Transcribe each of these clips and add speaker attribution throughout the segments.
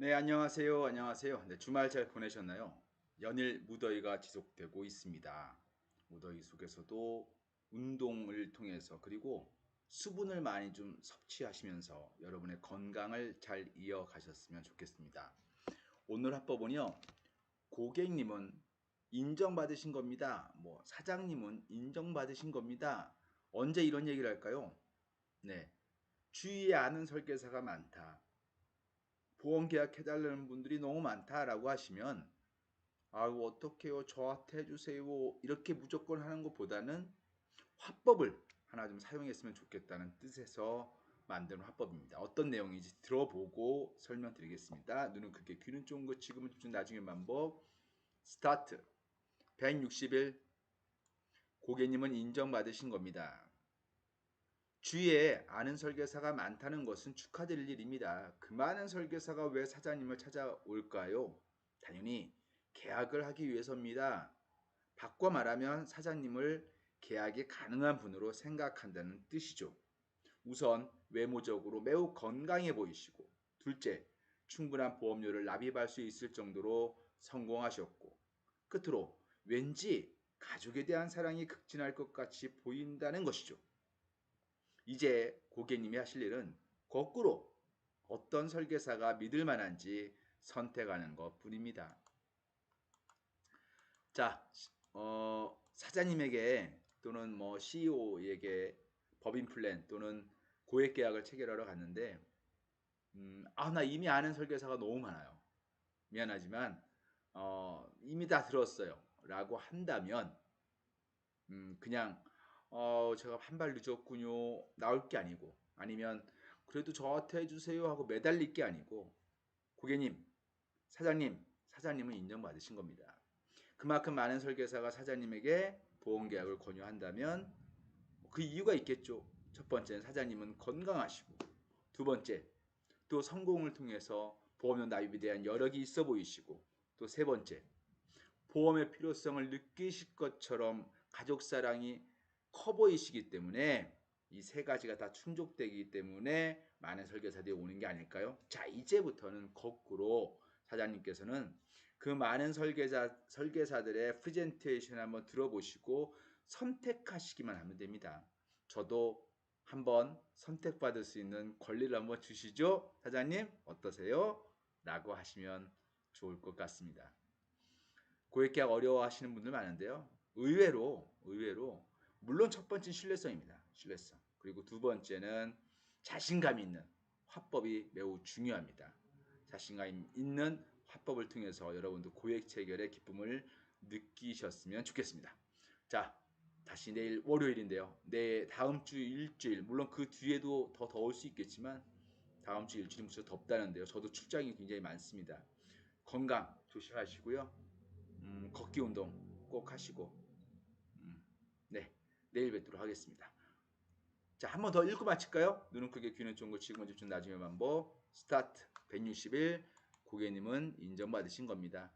Speaker 1: 네, 안녕하세요. 안녕하세요. 네, 주말 잘 보내셨나요? 연일 무더위가 지속되고 있습니다. 무더위 속에서도 운동을 통해서 그리고 수분을 많이 좀 섭취하시면서 여러분의 건강을 잘 이어가셨으면 좋겠습니다. 오늘 합법은요. 고객님은 인정받으신 겁니다. 뭐 사장님은 인정받으신 겁니다. 언제 이런 얘기를 할까요? 네. 주위에 아는 설계사가 많다. 보험 계약 해달라는 분들이 너무 많다라고 하시면 아유 어떡해요 저한테 해주세요 이렇게 무조건 하는 것보다는 화법을 하나 좀 사용했으면 좋겠다는 뜻에서 만든 화법입니다. 어떤 내용인지 들어보고 설명드리겠습니다. 눈은 크게 귀는 거 지금은 좀 나중에 반복 스타트 160일 고객님은 인정받으신 겁니다. 주위에 아는 설계사가 많다는 것은 축하드릴 일입니다. 그 많은 설계사가 왜 사장님을 찾아올까요? 당연히 계약을 하기 위해서입니다. 바꿔 말하면 사장님을 계약이 가능한 분으로 생각한다는 뜻이죠. 우선 외모적으로 매우 건강해 보이시고 둘째 충분한 보험료를 납입할 수 있을 정도로 성공하셨고 끝으로 왠지 가족에 대한 사랑이 극진할 것 같이 보인다는 것이죠. 이제 고객님이 하실 일은 거꾸로 어떤 설계사가 믿을 만한지 선택하는 것 뿐입니다. 자, 어, 사장님에게 또는 뭐 CEO에게 법인 플랜 또는 고액 계약을 체결하러 갔는데, 음, 아, 나 이미 아는 설계사가 너무 많아요. 미안하지만, 어, 이미 다 들었어요. 라고 한다면, 음, 그냥 어, 제가 한 발 늦었군요. 나올 게 아니고 아니면 그래도 저한테 해주세요 하고 매달릴 게 아니고 고객님, 사장님, 사장님은 인정받으신 겁니다. 그만큼 많은 설계사가 사장님에게 보험 계약을 권유한다면 그 이유가 있겠죠. 첫 번째는 사장님은 건강하시고 두 번째 또 성공을 통해서 보험료 납입에 대한 여력이 있어 보이시고 또 세 번째 보험의 필요성을 느끼실 것처럼 가족 사랑이 커 보이시기 때문에 이 세 가지가 다 충족되기 때문에 많은 설계사들이 오는 게 아닐까요? 자, 이제부터는 거꾸로 사장님께서는 그 많은 설계자, 설계사들의 프레젠테이션 한번 들어보시고 선택하시기만 하면 됩니다. 저도 한번 선택받을 수 있는 권리를 한번 주시죠. 사장님, 어떠세요? 라고 하시면 좋을 것 같습니다. 고액계약 어려워하시는 분들 많은데요. 의외로, 의외로 물론 첫 번째는 신뢰성입니다. 신뢰성. 그리고 두 번째는 자신감 있는 화법이 매우 중요합니다. 자신감 있는 화법을 통해서 여러분도 고액 체결의 기쁨을 느끼셨으면 좋겠습니다. 자, 다시 내일 월요일인데요. 내 다음 주 일주일, 물론 그 뒤에도 더 더울 수 있겠지만 다음 주 일주일이 무척 덥다는데요. 저도 출장이 굉장히 많습니다. 건강 조심하시고요. 음, 걷기 운동 꼭 하시고 음, 네 내일 뵙도록 하겠습니다. 자, 한 번 더 읽고 마칠까요? 눈은 크게 귀는 쫑긋 지금은 집중 나중에 반복 스타트 161 고객님은 인정받으신 겁니다.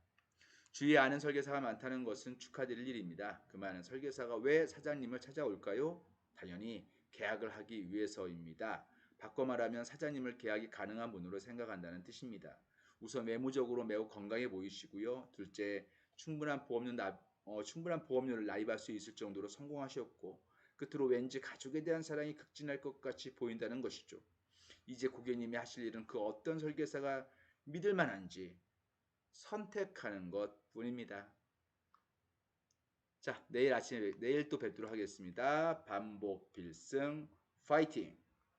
Speaker 1: 주위에 아는 설계사가 많다는 것은 축하드릴 일입니다. 그 많은 설계사가 왜 사장님을 찾아올까요? 당연히 계약을 하기 위해서입니다. 바꿔 말하면 사장님을 계약이 가능한 분으로 생각한다는 뜻입니다. 우선 외모적으로 매우 건강해 보이시고요. 둘째, 충분한 보험료 납, 어, 충분한 보험료를 납입할 수 있을 정도로 성공하셨고 끝으로 왠지 가족에 대한 사랑이 극진할 것 같이 보인다는 것이죠. 이제 고객님이 하실 일은 그 어떤 설계사가 믿을 만한지 선택하는 것 뿐입니다. 자, 내일 아침에 내일 또 뵙도록 하겠습니다. 반복 필승 파이팅!